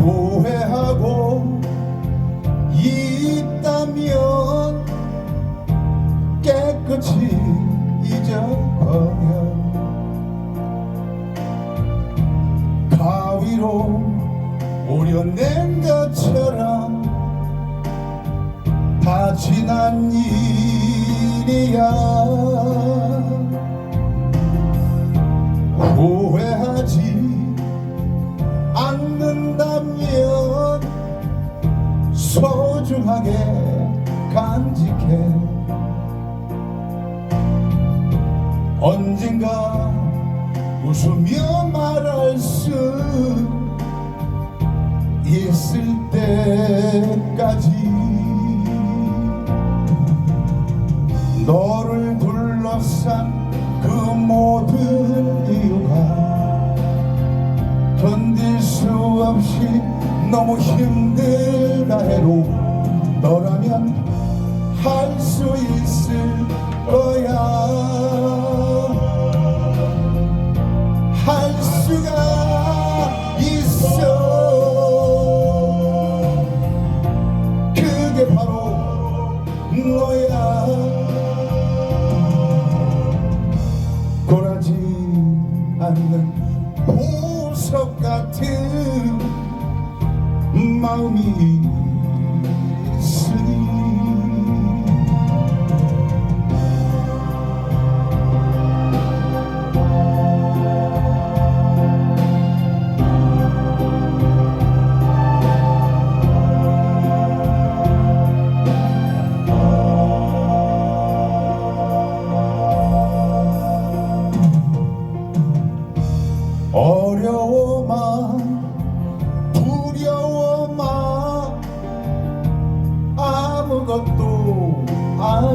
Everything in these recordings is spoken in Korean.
후회하고 있다면 깨끗이 잊어버려. 가위로 오려낸 것처럼 다 지난 일이야. 후회 소중하게 간직해. 언젠가 웃으며 말할 수 있을 때까지 너를 둘러싼 그 모든 이유가 견딜 수 없이 너무 힘들다 해도 너라면 할 수 있을 거야. 할 수가 있어. 그게 바로 너야. 고라지 않는 보석 같은 마음이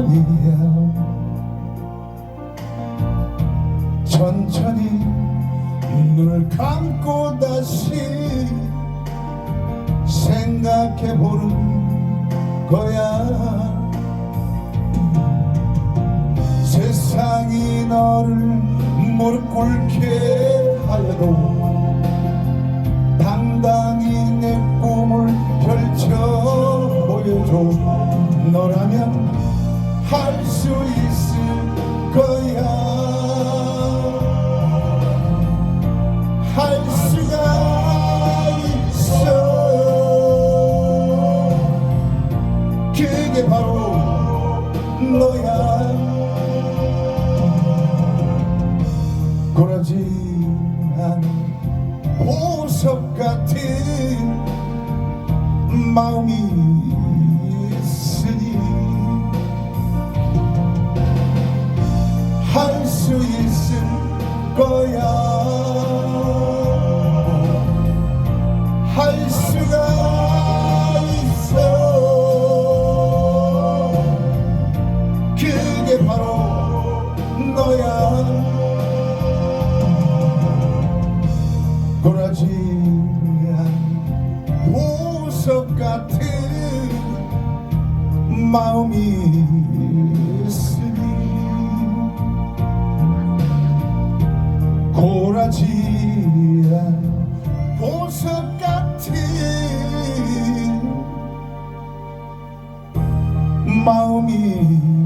아니야. 천천히 눈을 감고 다시 생각해 보는 거야. 세상이 너를 무릎 꿇게 하여도 당당히 내 꿈을 펼쳐 보여줘. 너라면 할 수 있을 거야. 할 수가 있어 그게 바로 너야. 고라지 않은 보석 같은 마음이 수 있을 거야. 할 수가 있어. 그게 바로 너야. 고라지 않은 보석 같은 마음이 고라지 않은 보석 같은 마음이